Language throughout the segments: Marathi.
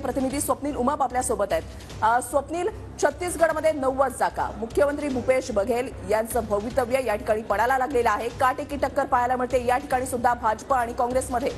प्रतिनिधी स्वप्नील उमाप आपल्यासोबत आहेत स्वप्नील छत्तीसगडमध्ये नव्वद जागा. मुख्यमंत्री भूपेश बघेल यांचं भवितव्य या ठिकाणी पडायला लागलेलं आहे. काटेकी टक्कर पाहायला मिळते? या ठिकाणी सुद्धा भाजप आणि काँग्रेसमध्ये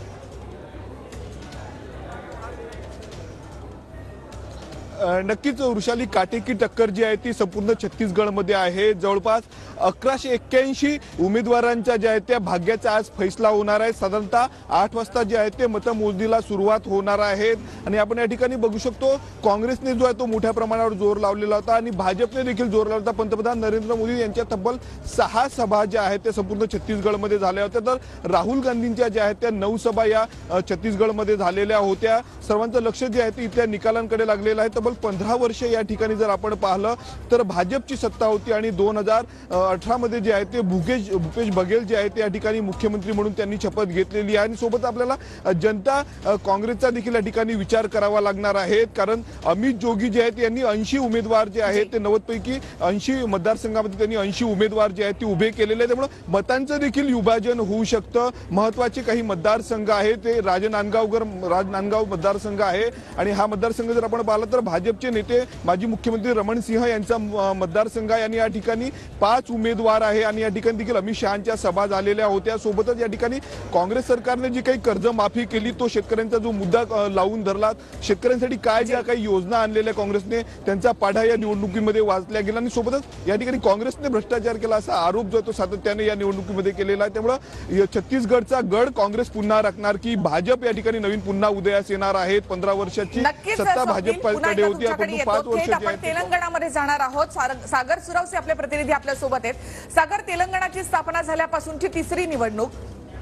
नक्कीच वृषाली काटेकी टक्कर जी आहे ती संपूर्ण छत्तीसगडमध्ये आहे. जवळपास अकराशे एक्क्याऐंशी उमेदवारांच्या ज्या आहेत त्या भाग्याचा आज फैसला होणार आहे. साधारणतः आठ वाजता जे आहे ते मतमोजणीला सुरुवात होणार आहेत आणि आपण या ठिकाणी बघू शकतो काँग्रेसने जो आहे तो मोठ्या प्रमाणावर जोर लावलेला होता आणि भाजपने देखील जोर लावला होता. पंतप्रधान नरेंद्र मोदी यांच्या तब्बल सहा सभा ज्या आहेत त्या संपूर्ण छत्तीसगडमध्ये झाल्या होत्या. तर राहुल गांधींच्या ज्या आहेत त्या नऊ सभा या छत्तीसगडमध्ये झालेल्या होत्या. सर्वांचं लक्ष जे आहे ते इथल्या निकालांकडे लागलेलं आहे. तर तब्बल पंधरा वर्ष या ठिकाणी जर आपण पाहिलं तर भाजपची सत्ता होती आणि दोन हजार अठरामध्ये जे आहे ते भूपेश भूपेश बघेल जे आहे ते या ठिकाणी मुख्यमंत्री म्हणून त्यांनी शपथ घेतलेली आहे. आणि सोबत आपल्याला जनता काँग्रेसचा देखील या ठिकाणी विचार करावा लागणार आहे कारण अमित जोगी जे आहेत यांनी ऐंशी उमेदवार जे आहेत ते नव्वद पैकी ऐंशी मतदारसंघामध्ये त्यांनी ऐंशी उमेदवार जे आहेत ते उभे केलेले आहेत. त्यामुळे मतांचं देखील विभाजन होऊ शकतं. महत्त्वाचे काही मतदारसंघ आहेत. ते राजनांदगावगर राज नांदगाव मतदारसंघ आहे. आणि हा मतदारसंघ जर आपण पाहिला तर भाजपचे नेते माजी मुख्यमंत्री रमण सिंह यांचा मतदारसंघ आहे आणि या ठिकाणी पाच उमेदवार आहे आणि या ठिकाणी देखील अमित शहाच्या सभा झालेल्या होत्या. सोबतच या ठिकाणी काँग्रेस सरकारने जी काही कर्जमाफी केली तो शेतकऱ्यांचा जो मुद्दा लावून धरला शेतकऱ्यांसाठी काय ज्या काही योजना आणलेल्या काँग्रेसने त्यांचा पाढा या निवडणुकीमध्ये वाचल्या गेला आणि सोबतच या ठिकाणी काँग्रेसने भ्रष्टाचार केला असा आरोप जो आहे तो सातत्याने या निवडणुकीमध्ये केलेला आहे. त्यामुळं छत्तीसगडचा गड काँग्रेस पुन्हा राखणार की भाजप या ठिकाणी नवीन पुन्हा उदयास येणार आहेत पंधरा वर्षाची सत्ता भाजपकडे होती. पाच वर्ष आपण ते तेलंगणामध्ये जाणार आहोत. सागर सुरावसे आपले प्रतिनिधी आपल्यासोबत आहेत. सागर तेलंगणाची स्थापना झाल्यापासूनची तिसरी निवडणूक.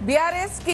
बीआरएस